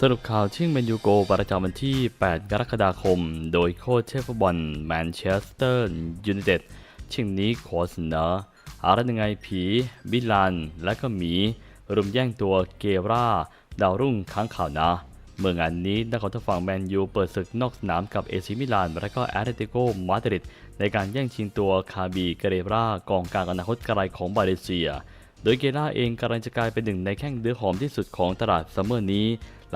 สรุปข่าวชิงเมนยูโกประจำวันที่ 8 กรกฎาคม โดยโค้ชเชฟบอลแมนเชสเตอร์ยูไนเต็ดชิงนี้ขอเสนออะไรยังไงผีบิลานและก็หมี รุมแย่งตัวเกราดาวรุ่งค้างข่าวนะ เมื่องานนี้นักข่าวทฝั่งแมนยูเปิดศึกนอกสนามกับเอซิมิลาน และก็แอตเลติโกมาดริดในการแย่งชิงตัวคาบีเกเรรากองกลางอนาคตไกลของบาเลเซีย โดยเกล่าเองกำลังจะกลายเป็นหนึ่งในแข้งเดือหอมที่สุดของตลาดซัมเมอร์นี้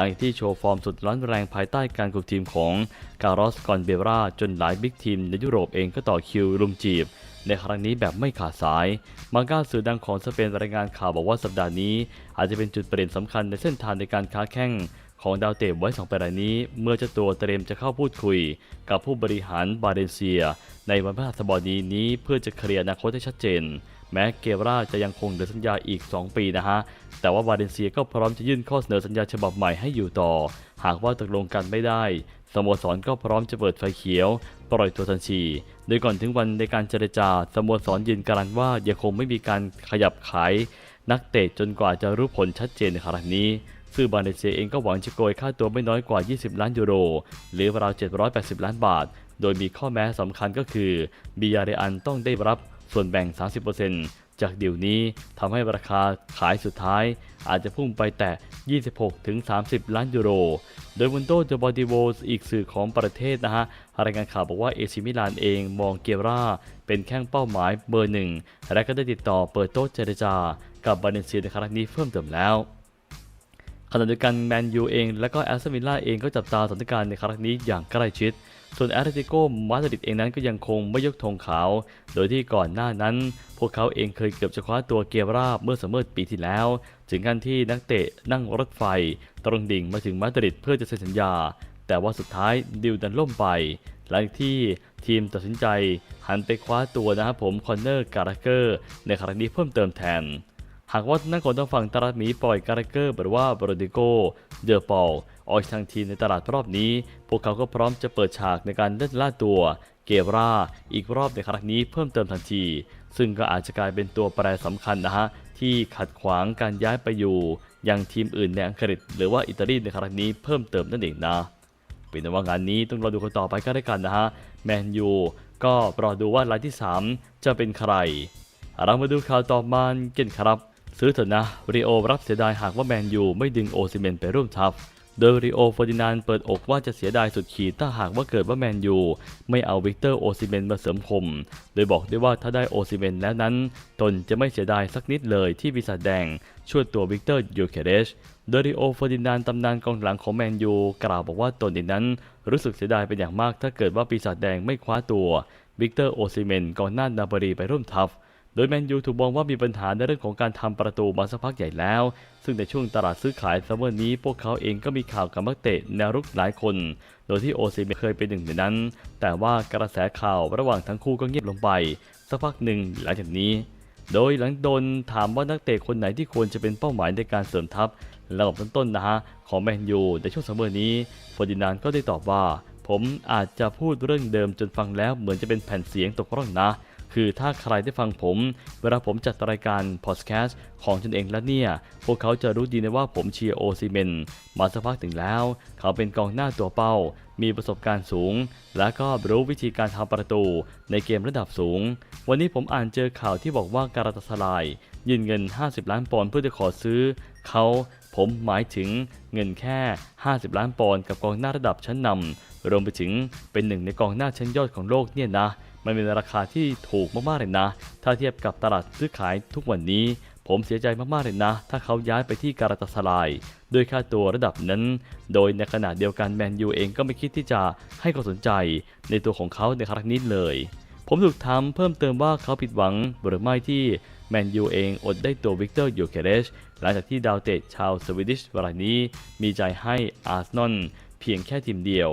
หลังจากที่โชว์ฟอร์มสุดร้อนแรงภายใต้การคุมทีมของการอสกอนเบราจนหลายบิ๊กทีมในยุโรปเองก็ต่อคิวรุมจีบ ในครั้งนี้แบบไม่ขาดสาย มังกาสื่อดังของสเปนรายงานข่าวบอกว่าสัปดาห์นี้ อาจจะเป็นจุดเปลี่ยนสำคัญในเส้นทางในการค้าแข่ง ของดาวเตะไว้สองปรายนี้ เมื่อเจ้าตัวเตรียมจะเข้าพูดคุย กับผู้บริหารบาเลเซีย ในวันพฤหัสบดีนี้เพื่อจะเคลียร์อนาคตให้ชัดเจน แม้เกเราจะยังคงเหลือสัญญาอีก 2 ปีนะฮะ แต่ว่าบาเลนเซียก็พร้อมจะยื่นข้อเสนอสัญญาฉบับใหม่ให้อยู่ต่อ หากว่าตกลงกันไม่ได้สโมสรก็พร้อมจะเปิดไฟเขียว ปล่อยตัวทันทีโดยก่อนถึงวันในการเจรจาสโมสรยืนการันว่ายังคงไม่มีการขยับขายนักเตะจนกว่าจะรู้ผลชัดเจนในครั้งนี้ ซึ่งบาเลเซียเองก็หวังจะโกยค่าตัวไม่น้อยกว่า 20 ล้านยูโร หรือราว 780 ล้านบาท โดยมีข้อแม้สำคัญก็คือบียาเรอันต้องได้รับส่วนแบ่ง 30%จากดีลนี้ทำให้ราคาขายสุดท้าย อาจจะพุ่งไปแตะ26-30 ล้านยูโร โดยมุนโตเดบอดิโวสอีกสื่อของประเทศนะฮะรายงานข่าวบอกว่าเอซิมิลานเองมองเกียร่า เป็นแข้งเป้าหมายเบอร์หนึ่งและก็ได้ติดต่อเปิดโต๊ะเจรจา กับบาเลนเซียในครั้งนี้เพิ่มเติมแล้ว ขณะเดียวกันแมนยูเองและก็แอสตันวิลล่าเองก็จับตาสถานการณ์ในครั้งนี้อย่างใกล้ชิด ส่วนแอตเลติโกมาดริดเองนั้นก็ยังคงไม่ยกธงขาว โดยที่ก่อนหน้านั้น พวกเขาเองเคยเกือบจะคว้าตัวเกียราบเมื่อสมมติปีที่แล้ว ถึงขั้นที่นักเตะนั่งรถไฟ ตรงดิ่งมาถึงมาดริดเพื่อจะเซ็นสัญญา แต่ว่าสุดท้ายดิวดันล่มไป หลังที่ทีมตัดสินใจหันไปคว้าตัวนะครับผมคอนเนอร์การ์เกอร์ในครั้งนี้เพิ่มเติมแทน หากว่านักกอนทางฝั่งตลาดหมีปล่อยการ์เกอร์หรือว่าบรดิโก เดอปอลออกทางทีในตลาดรอบนี้ พวกเขาก็พร้อมจะเปิดฉากในการเล่นล่าตัว เกบราอีกรอบในครั้งนี้เพิ่มเติมทันที ซึ่งก็อาจจะกลายเป็นตัวแปรสำคัญนะฮะ ที่ขัดขวางการย้ายไปอยู่ยังทีมอื่นในอังกฤษหรือว่าอิตาลีในครั้งนี้เพิ่มเติมนั่นเองนะเป็นว่างานนี้ต้องรอดูกันต่อไปก็ได้กันนะฮะแมนยูก็รอดูว่ารายที่ 3 จะเป็นใครเรามาดูข่าวต่อมากันครับ ซื้อเถอะนะริโอรับเสียดายหากว่าแมนยูไม่ดึงโอซิเมนไปร่วมทัพ โดยริโอเฟอร์ดินานเปิดอกว่าจะเสียดายสุดขีดถ้าหากว่าเกิดว่าแมนยูไม่เอาวิกเตอร์โอซิเมนมาเสริมคม โดยบอกด้วยว่าถ้าได้โอซิเมนแล้วนั้น ตนจะไม่เสียดายสักนิดเลยที่ปีศาจแดงช่วยตัววิกเตอร์ยูเคเรชโดยริโอเฟอร์ดินานตำนานกองหลังของแมนยูกล่าวบอกว่าตนเองนั้น รู้สึกเสียดายเป็นอย่างมากถ้าเกิดว่าปีศาจแดงไม่คว้าตัววิกเตอร์โอซิเมนกองหน้านาบรีไปร่วมทัพ โดยแมนยูถูกมองว่ามีปัญหาในเรื่องของการทำประตูมาสักพักใหญ่แล้ว ซึ่งในช่วงตลาดซื้อขายซัมเมอร์นี้พวกเขาเองก็มีข่าวกับนักเตะแนวรุกหลายคน โดยที่โอซิเมเคยเป็นหนึ่งในนั้น แต่ว่ากระแสข่าวระหว่างทั้งคู่ก็เงียบลงไป สักพักหนึ่งหลังจากนี้ โดยหลังโดนถามว่านักเตะคนไหนที่ควรจะเป็นเป้าหมายในการเสริมทัพระดับต้นๆนะฮะของแมนยูในช่วงซัมเมอร์นี้ฟอร์ดินานก็ได้ตอบว่า ผมอาจจะพูดเรื่องเดิมจนฟังแล้วเหมือนจะเป็นแผ่นเสียงตกร่องนะ คือถ้าใครได้ฟังผม เวลาผมจัดรายการพอดแคสต์ของตนเองแล้วเนี่ย พวกเขาจะรู้ดีนะว่าผมเชียร์โอซิเมนมาสักพักถึงแล้ว เขาเป็นกองหน้าตัวเป้า มีประสบการณ์สูง และก็รู้วิธีการทำประตูในเกมระดับสูง วันนี้ผมอ่านเจอข่าวที่บอกว่าการาตาสลายยืนเงิน 50 ล้านปอนด์เพื่อจะขอซื้อ เขาผมหมายถึงเงินแค่ 50 ล้านปอนด์กับกองหน้าระดับชั้นนำรวมไปถึงเป็นหนึ่งในกองหน้าชั้นยอดของโลกเนี่ยนะ มันเป็นราคาที่ถูกมากๆเลยนะ ถ้าเทียบกับตลาดซื้อขายทุกวันนี้ ผมเสียใจมากๆเลยนะ ถ้าเขาย้ายไปที่การาตาสลายด้วยค่าตัวระดับนั้น โดยในขณะเดียวกันแมนยูเองก็ไม่คิดที่จะให้ความสนใจในตัวของเขาในครั้งนี้เลย ผมถูกถามเพิ่มเติมว่าเขาผิดหวังหรือไม่ที่แมนยูเองอดได้ตัววิกเตอร์ยูเคเรชหลังจากที่ดาวเตะชาวสวีดิชรายนี้ มีใจให้อาร์เซนอลเพียงแค่ทีมเดียว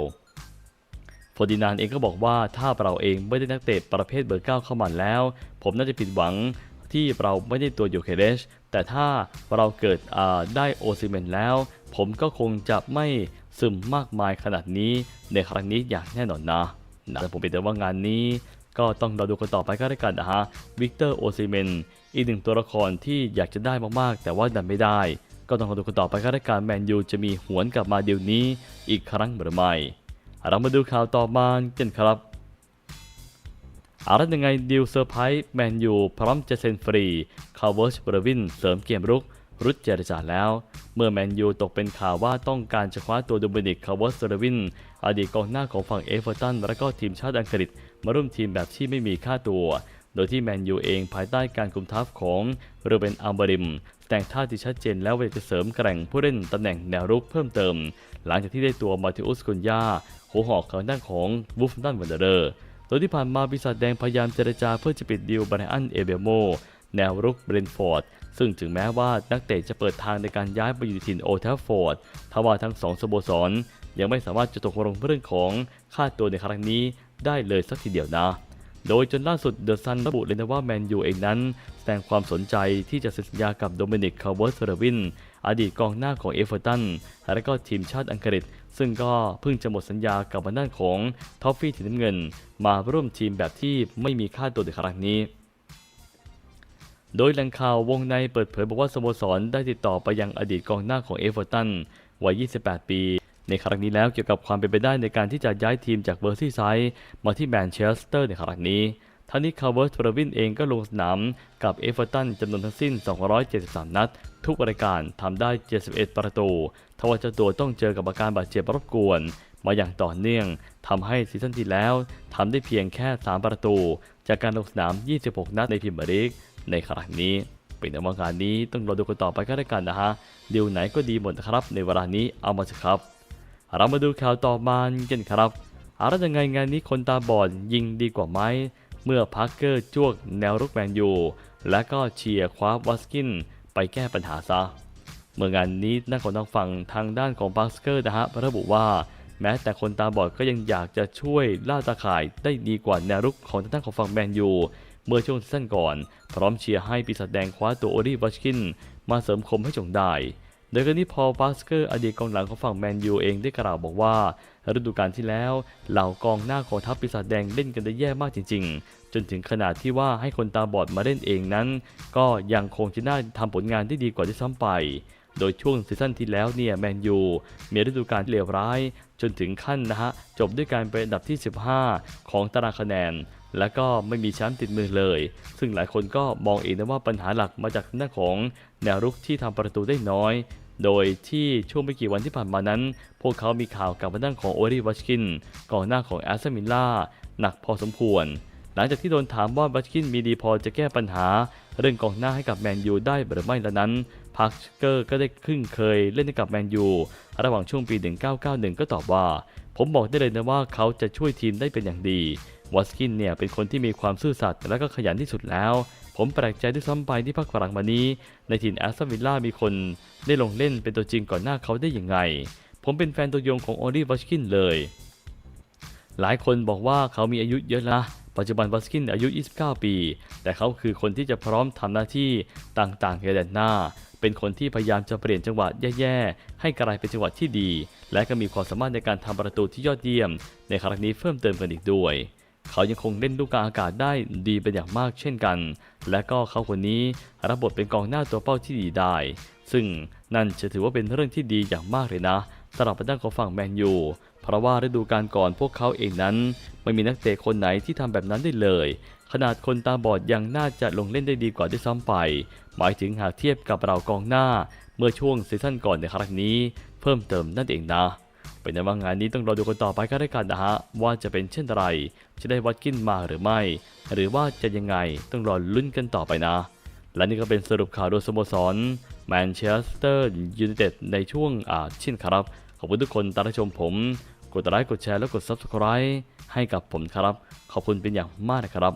ฟอร์ดินานเองก็บอกว่าถ้าเราเองไม่ได้นักเตะประเภทเบอร์เก้าเข้ามาแล้ว ผมน่าจะผิดหวังที่เราไม่ได้ตัวยูเคเรชแต่ถ้าเราเกิดได้โอซิเมนแล้ว ผมก็คงจะไม่ซึมมากมายขนาดนี้ในครั้งนี้อย่างแน่นอนนะนะแต่ผมเป็นแต่ว่างานนี้ก็ต้องเราดูกันต่อไปก็ได้กันนะฮะวิกเตอร์โอซิเมนอีกหนึ่งตัวละครที่อยากจะได้มากๆ แต่ว่าดันไม่ได้ ก็ต้องรอดูกันต่อไปครับว่าการแมนยูจะมีหวนกลับมาเดี๋ยวนี้อีกครั้งหรือไม่ เรามาดูข่าวต่อมากันครับอะไรยังไงดิวเซอร์ไพรส์แมนยูพร้อมจะเซ็นฟรีคาร์เวอร์ชเบรวินเสริมเกมรุกรุดเจรจาแล้ว เมื่อแมนยูตกเป็นข่าวว่าต้องการจะคว้าตัวดูมินิกคาร์เวอร์ชเบรวิน อดีตกองหน้าของฝั่งเอเวอร์ตันและก็ทีมชาติอังกฤษ มาร่วมทีมแบบที่ไม่มีค่าตัว โดยที่แมนยูเองภายใต้การคุมทัพของโรเบนอัลบริม แต่งท่าที่ชัดเจนแล้วว่าจะเสริมแกร่งผู้เล่นตำแหน่งแนวรุกเพิ่มเติม หลังจากที่ได้ตัวมาติอุสกุนยาหัวหอกของด้านของวูฟตันวันเดอร์โดยที่ผ่านมาปีศาจแดงพยายามเจรจาเพื่อจะปิดดีลบรอันเอเบโมแนวรุกเบรนฟอร์ดซึ่งถึงแม้ว่านักเตะจะเปิดทางในการย้ายไปอยู่ถิ่นโอทัฟฟอร์ดทว่าทั้งสองสโมสรยังไม่สามารถจะตกลงเรื่องของค่าตัวในครั้งนี้ได้เลยสักทีเดียวนะ โดยจนล่าสุดเดอะซันระบุเลยนะว่าแมนยูเองนั้น แสดงความสนใจที่จะเซ็นสัญญากับโดมินิกคาร์เวอร์สเรวิน อดีตกองหน้าของเอเวอร์ตัน และก็ทีมชาติอังกฤษ ซึ่งก็เพิ่งจะหมดสัญญากับทางด้านของท็อฟฟี่สีน้ำเงิน มาร่วมทีมแบบที่ไม่มีค่าตัวในครั้งนี้โดยแหล่งข่าววงในเปิดเผยบอกว่าสโมสรได้ติดต่อไปยังอดีตกองหน้าของเอเวอร์ตันวัย 28 ปี ในครั้งนี้แล้วเกี่ยวกับความเป็นไปได้ในการที่จะย้ายทีมจากเวอร์ซี่ไซด์มาที่แมนเชสเตอร์ในครั้งนี้ทั้งนี้คาร์เวอร์ทรวินเองก็ลงสนามกับเอเวอร์ตันจำนวนทั้งสิ้น 273 นัด ทุกรายการทำได้ 71 ประตูทว่าเจ้าตัวต้องเจอกับอาการบาดเจ็บรบกวน มาอย่างต่อเนื่องทำให้ซีซั่นที่แล้วทำได้เพียงแค่ 3 ประตู จากการลงสนาม 26 นัดในพรีเมียร์ลีกในครั้งนี้ เป็นในว่างานนี้ต้องรอดูกันต่อไปก็แล้วกันนะฮะดีลไหนก็ดีหมดครับ ในเวลานี้เอามาสิครับ เรามาดูข่าวต่อมากันครับอะไรยังไงงานนี้คนตาบอดยิงดีกว่าไหมเมื่อพาร์เกอร์จ้วกแนวรุกแมนยูและก็เชียร์คว้าวัสกินไปแก้ปัญหาซะ เมื่องานนี้นักของทางฝั่งทางด้านของพาร์เกอร์นะฮะระบุว่าแม้แต่คนตาบอดก็ยังอยากจะช่วยล่าตาข่ายได้ดีกว่าแนวรุกของทางด้านของฝั่งแมนยูเมื่อช่วงซีซั่นก่อน พร้อมเชียร์ให้ปีศาจแดงคว้าตัวโอลีวัชกิน มาเสริมคมให้จงได้ โดยกรณีพอลบาสเกอร์อดีตกองหลังของฝั่งแมนยูเองได้กล่าวบอกว่าฤดูกาลที่แล้ว เหล่ากองหน้าของทัพปีศาจแดงเล่นกันได้แย่มากจริง ๆ จนถึงขนาดที่ว่าให้คนตาบอดมาเล่นเองนั้น ก็ยังคงจะน่าทำผลงานได้ดีกว่าที่ซ้ำไป โดยช่วงซีซั่นที่แล้วเนี่ยแมนยูมีฤดูกาลเลวร้าย จนถึงขั้นนะฮะจบด้วยการเป็นอันดับที่ 15 ของตารางคะแนน และก็ไม่มีแชมป์ติดมือเลย ซึ่งหลายคนก็มองเองนะว่าปัญหาหลักมาจากหน้าของแนวรุกที่ทำประตูได้น้อย โดยที่ช่วงไม่กี่วันที่ผ่านมานั้น พวกเขามีข่าวกับทาด้านของโอริวัชกินกองหน้าของแอสเซมิล่าหนักพอสมควร หลังจากที่โดนถามว่าวัชกินมีดีพอจะแก้ปัญหา เรื่องกองหน้าให้กับแมนยูได้หรือไม่แล้วนั้นพาร์เกอร์ก็ได้ขึ้นเคยเล่นให้กับแมนยูระหว่างช่วงปี 1991 ก็ตอบว่า ผมบอกได้เลยนะว่าเขาจะช่วยทีมได้เป็นอย่างดีวัสกินเนี่ยเป็นคนที่มีความซื่อสัตย์และก็ขยันที่สุดแล้ว ผมแปลกใจด้วยซ้ำไปที่พักหลังมานี้ ในถิ่นแอสตันวิลล่ามีคน ได้ลงเล่นเป็นตัวจริงก่อนหน้าเขาได้ยังไง ผมเป็นแฟนตัวยงของโอลีวัชกินเลย หลายคนบอกว่าเขามีอายุเยอะนะ ปัจจุบันวัสกินอายุ 29 ปี แต่เขาคือคนที่จะพร้อมทำหน้าที่ต่างๆในแดนหน้า เป็นคนที่พยายามจะเปลี่ยนจังหวะแย่ๆ ให้กลายเป็นจังหวะที่ดี และก็มีความสามารถในการทำประตูที่ยอดเยี่ยม ในครั้งนี้เพิ่มเติมกันอีกด้วย เขายังคงเล่นลูกกลางอากาศได้ดีเป็นอย่างมากเช่นกัน และก็เขาคนนี้รับบทเป็นกองหน้าตัวเป้าที่ดีได้ ซึ่งนั่นจะถือว่าเป็นเรื่องที่ดีอย่างมากเลยนะ สำหรับด้านของฝั่งแมนยูเพราะว่าฤดูกาลก่อนพวกเขาเองนั้น ไม่มีนักเตะคนไหนที่ทำแบบนั้นได้เลย ขนาดคนตาบอดยังน่าจะลงเล่นได้ดีกว่าด้วยซ้ำไป หมายถึงหากเทียบกับเรากองหน้า เมื่อช่วงซีซั่นก่อนในครั้งนี้ เพิ่มเติมนั่นเองนะเป็นในว่างานนี้ต้องรอดูกันต่อไปก็ได้กันนะฮะว่าจะเป็นเช่นไร จะได้วัดกินมาหรือไม่ หรือว่าจะยังไงต้องรอลุ้นกันต่อไปนะ และนี่ก็เป็นสรุปข่าวโดยสโมสรแมนเชสเตอร์ยูไนเต็ดในช่วงอาชินครับ ขอบคุณทุกคนตามรับชมผม กดไลค์กดแชร์แล้วกด Subscribe ให้กับผมครับ ขอบคุณเป็นอย่างมากนะครับ